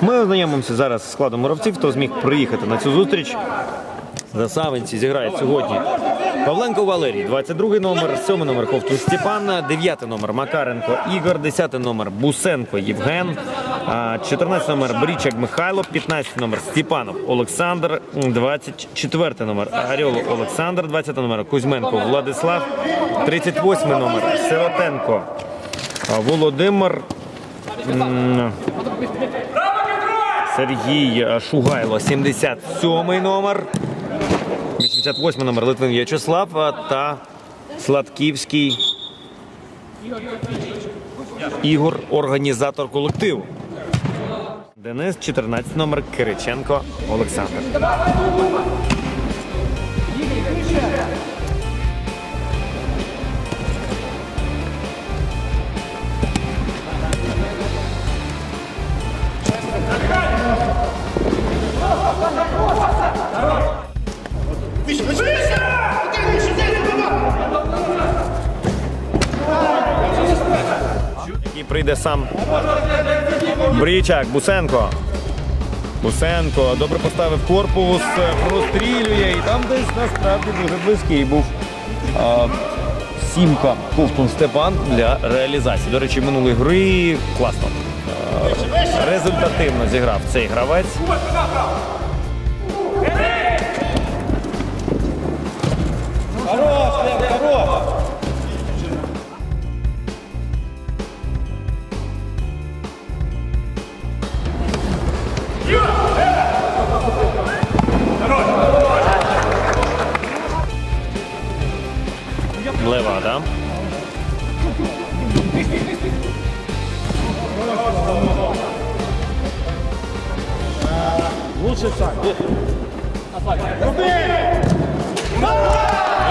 Ми ознайомимося зараз з складом гравців, хто зміг приїхати на цю зустріч. За Савинці зіграють сьогодні Павленко Валерій, 22 номер, 7 номер Ковтун Степан, 9 номер Макаренко Ігор, 10 номер Бусенко Євген, 14 номер Брічак Михайло, 15 номер Степанов Олександр, 24 номер Орел Олександр, 20 номер Кузьменко Владислав, 38 номер Сиротенко Володимир. Сергій Шугайло, 77-й номер. 88-й номер Литвин В'ячеслав та Сладківський Ігор, організатор колективу. Денис, 14 номер Кириченко Олександр. Який прийде сам Брічак, Бусенко. Бусенко добре поставив корпус, прострілює і там десь насправді дуже близький був сімка Ковтун Степан для реалізації. До речі, минулої гри класно. результативно зіграв цей гравець.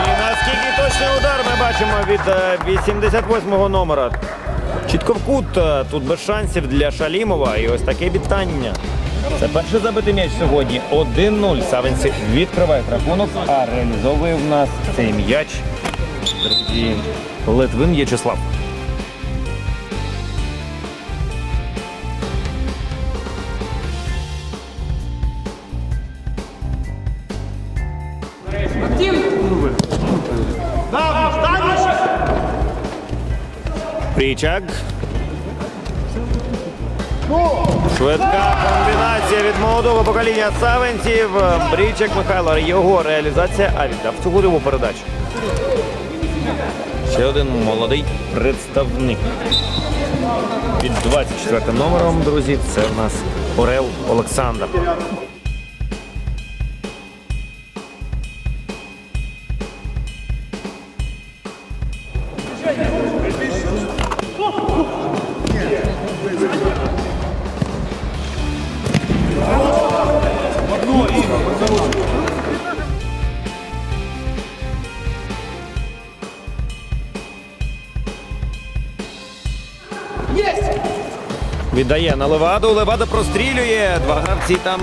І наскільки точний удар ми бачимо від е, 88-го номера. Чітко в кут, е, тут без шансів для Шалімова. І ось таке вітання. Це перший забитий м'яч сьогодні. 1-0. Савинці відкривають рахунок, а реалізовує в нас цей м'яч. Друзі, Литвин В'ячеслав. Прічак. Швидка комбінація від молодого покоління Савенців. Брічак Михайло. Його реалізація, а віддав цю гудову передачу. Ще один молодий представник. Під 24 номером, друзі, це в нас Орел Олександр. Віддає на Леваду. Левада прострілює. Два гравці там.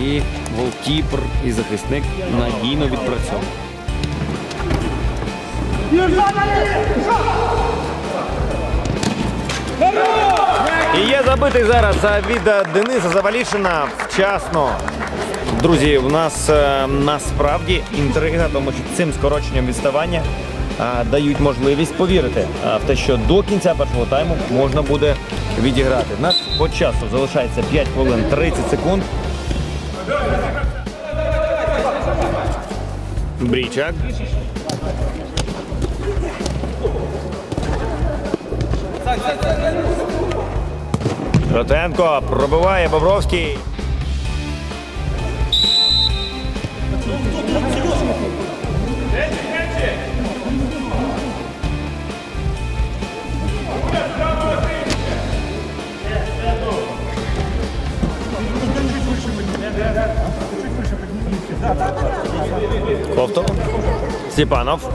І голкіпер і захисник надійно відпрацьовує. І є забитий зараз від Дениса Завалішина вчасно. Друзі, у нас е, насправді інтрига, тому що цим скороченням відставання дають можливість повірити в те, що до кінця першого тайму можна буде відіграти. У нас по часу залишається 5 хвилин 30 секунд. Брічак. Ротенко пробиває Бобровський. Степанов.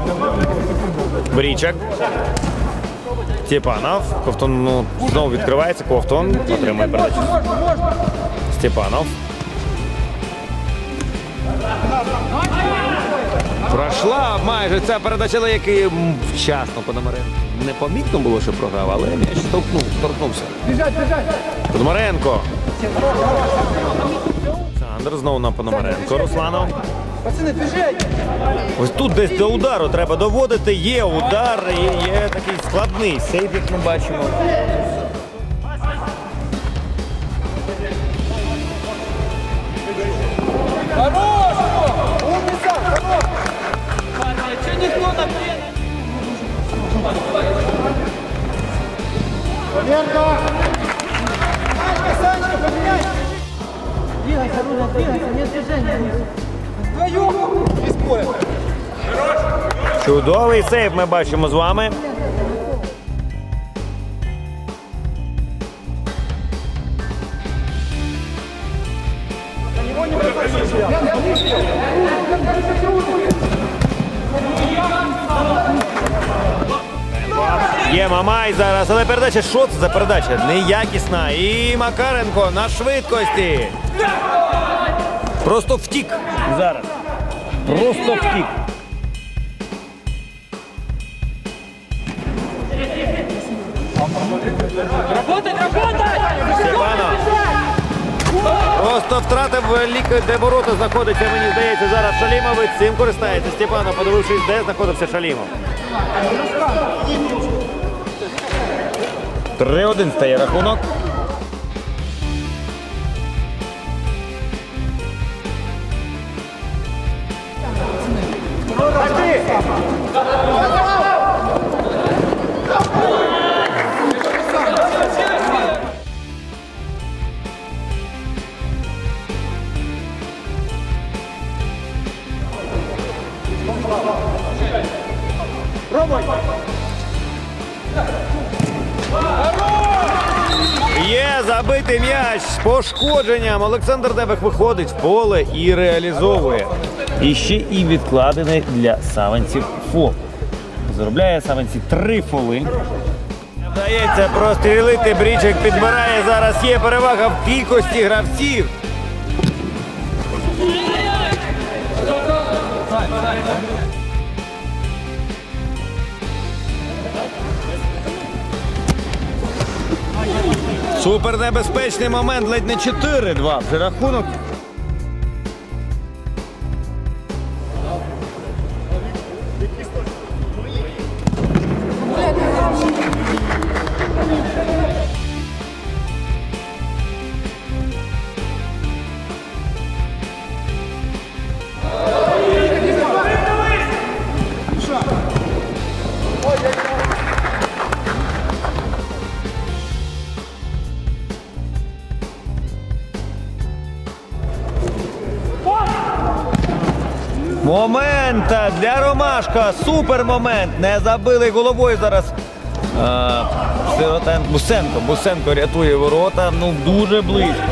Брічак. Степанов. Ковтун ну, знову відкривається. Ковтун отримує передачу. Степанов. Пройшла майже ця передача, але який вчасно Пономаренко. Непомітно було, що програв, але м'яч торкнув, торкнувся. Пономаренко. Олександр знову на Пономаренко. Русланов. Пацаны, движение! Ось тут десь до удару треба доводити. Є удар, є, є такий складний сейф, як ми бачимо. Проверка! Санечка, поменяй! Двигайся, Руля, двигайся, нет движения. Чудовий сейф ми бачимо з вами. Є Мамай зараз, але передача, що це за передача? Неякісна. І Макаренко на швидкості. Просто втік зараз. Просто втік. Работать, работать! Степанов. Просто втратив лік, де ворота знаходиться, мені здається, зараз Шалімовець. Цим користається Степанов, подивившись, де знаходився Шалімов. 3-1 стає рахунок. Є забитий м'яч з пошкодженням. Олександр Дебек виходить в поле і реалізовує. І ще і відкладений для саванців фол. Заробляє саванці три фоли. Вдається прострілити, брічик підбирає. Зараз є перевага в кількості гравців. Супер небезпечний момент, ледь не 4-2. Вже рахунок. Момент для Ромашка. Супер момент. Не забили головою зараз. А, Сиротен... Бусенко. Бусенко рятує ворота. Ну дуже близько.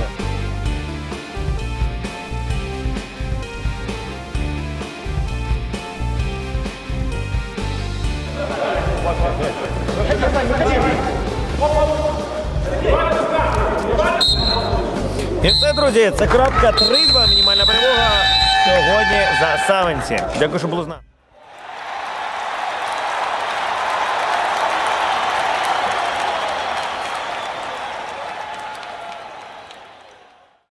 І все, друзі, це крапка 3-2. Мінімальна перемога сьогодні за Савенці. Дякую, що було з нами.